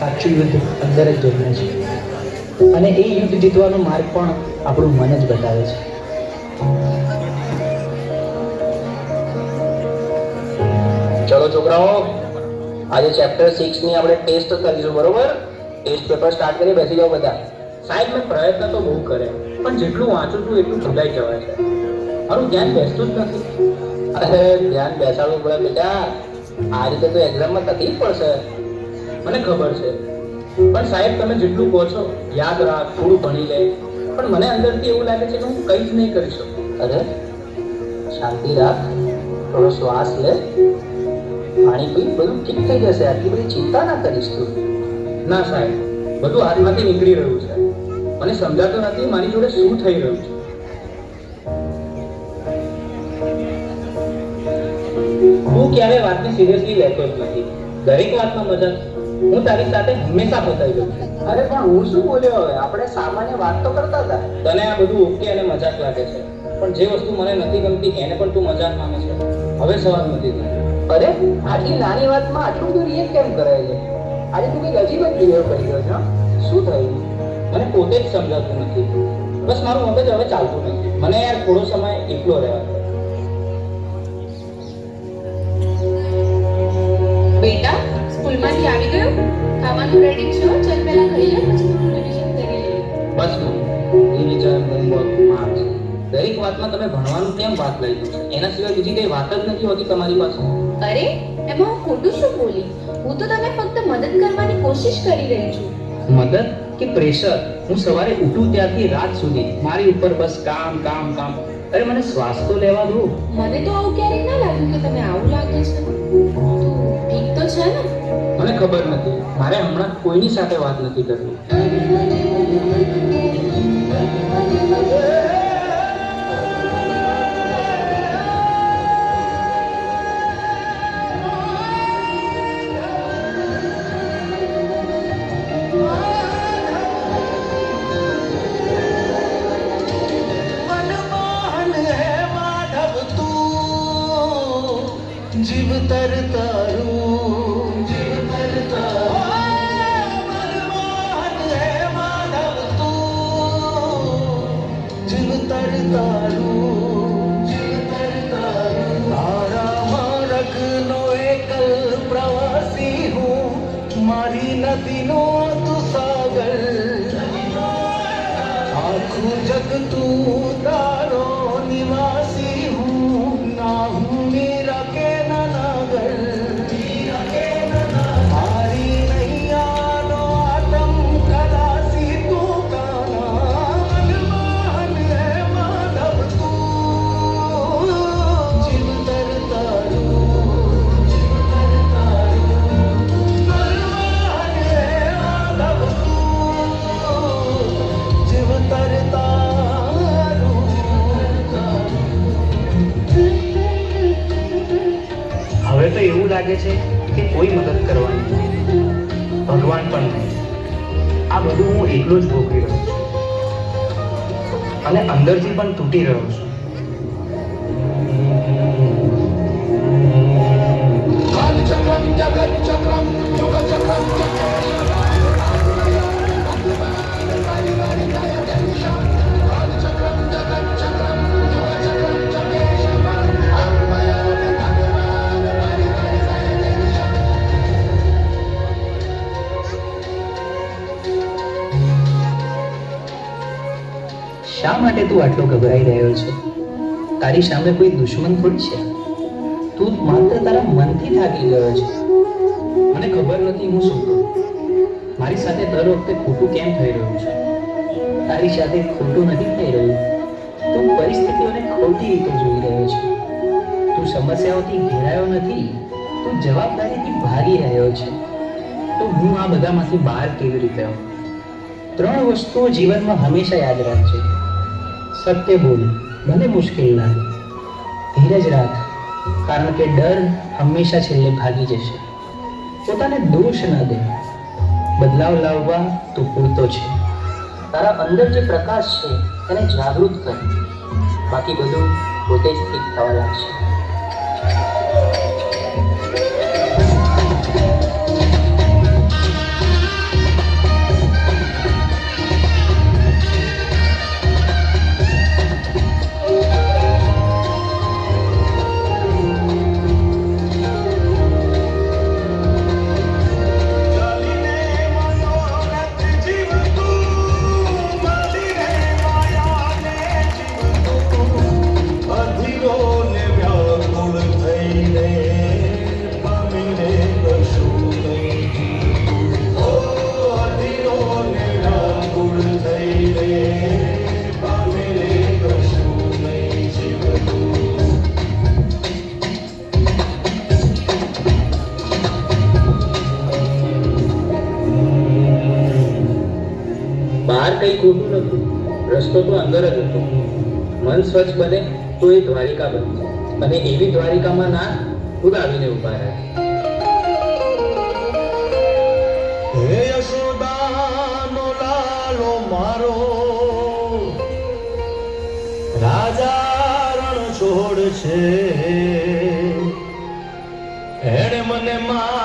સાચું યુદ્ધ અંદર જ જોઈને છે. અને એ યુદ્ધ જીતવાનો માર્ગ પણ આપણું મન જ બતાવે છે. ચલો છોકરાઓ, આજે ચેપ્ટર સિક્સની આપણે ટેસ્ટ કરીશું, બરોબર? ટેસ્ટ પેપર સ્ટાર્ટ કરી, બેસી જાઓ બધા. સાહેબ, મેં પ્રયત્ન તો બહુ કર્યા, પણ જેટલું વાંચું છું, એટલું ભૂલાઈ જવાય છે. મારું ધ્યાન બેસતું જ નથી. અરે, ધ્યાન બેસાડવું પડે, બેટા. આ રીતે તો એક્ઝામમાં તકલીફ પડશે. મને ખબર છે. પણ સાહેબ, તમે જેટલું કહો છો, યાદ રાખ, થોડું ભણી લે. પણ મને અંદરથી એવું લાગે છે કે હું કંઈ જ નહીં કરી શકું. અરે, શાંતિ રાખ, થોડો શ્વાસ લે. પાણી પી, બધું ઠીક થઈ જશે. આટલી બધી ચિંતા ના કરીશ તું. ના સાહેબ, બધું હાથમાંથી નીકળી રહ્યું છે. મને સમજાતું નથી, મારી જોડે શું થઈ રહ્યું છે? હું ક્યારે વાતને સિરિયસલી લેતો જ નથી. દરેક વાતમાં મજા હું તારી સાથે હંમેશા પોતાઈ ગયો અરે પણ હું શું બોલ્યો હવે? આપણે સામાન્ય વાત તો કરતા હતા. તને આ બધું ઓકે અને મજાક લાગે છે. પણ જે વસ્તુ મને નથી ગમતી એને પણ તું મજાક માને છે. હવે સવાલ નથી. અરે આટલી નાની વાતમાં આટલું બધું રિએક્ટ કેમ કરાય છે? આજે તું કંઈક અજીબ જ બિહેવ કરી રહ્યો છે શું થયું? મને પોતે જ સમજાતું નથી. બસ મારું મગજ હવે ચાલતું નથી. મને યાર થોડો સમય એકલો રહેવા ખાવાનું રેડી છે. ચાલ પહેલા ખાઈ લે પછી રિવિઝન કરી લઈએ બસ રિવિઝન હોમવર્ક માર્ક્સ દરેક વાતમાં તમે ભણવાનું કેમ વાત લઈ લો એના સિવાય બીજી કઈ વાત જ નથી હોતી તમારી પાસે? અરે એમાં હું ખોટું શું બોલી? હું તો તમે ફક્ત મદદ કરવાની કોશિશ કરી રહી છું. મદદ કે પ્રેશર? હું સવારે ઉઠું ત્યારથી રાત સુધી. મારી ઉપર બસ કામ કામ કામ. અરે મને શ્વાસ તો લેવા દો મને તો આવું ક્યારેય ના લાગ્યું કે તમે આવું લાગે છે ઠીક તો છે ને મને ખબર નથી મારે હમણાં કોઈની સાથે વાત નથી કરવી જીવ તર છે કે કોઈ મદદ કરવાની. ભગવાન પણ નહીં. આ બધું હું એકલો જ ભોગવી રહ્યો છું. અને અંદરથી પણ તૂટી રહ્યો છું. શા માટે તું આટલો ગભરાઈ રહ્યો છે? તારી સામે કોઈ દુશ્મન થોડી છે? તું માત્ર તારા મનથી થાકી ગયો છે. મને ખબર નથી હું શું કરું. મારી સાથે દર વખતે ખોટું કેમ થઈ રહ્યું છે? તારી સાથે ખોટું નથી થઈ રહ્યું. તું પરિસ્થિતિઓને ખોટી રીતે જોઈ રહ્યો છે. તું સમસ્યાઓથી ઘેરાયો નથી. તું જવાબદારીથી ભાગી રહ્યો છે. તો હું આ બધામાંથી બહાર કેવી રીતે આવું? ત્રણ વસ્તુઓ જીવનમાં હંમેશા યાદ રાખજે. સત્ય બોલ ભલે મુશ્કેલ લાગે. ધીરજ રાખ. કારણ કે ડર હંમેશા છેલ્લે ભાગી જશે. પોતાને દોષ ન દે. બદલાવ લાવવા તું પૂરતો છે. તારા અંદર જે પ્રકાશ છે, તેને જાગૃત કર. બાકી બધું પોતે જ ઠીક થવા લાગશે. બહાર કંઈ ખોટું નહોતું રસ્તો તો અંદર જ હતો. મન સ્વચ્છ બને તો એ દ્વારિકા બને અને એવી દ્વારિકામાં ના ઉડાવીને ઊભા રહે. મારો. રાજા છોડ છે. એણે મને મા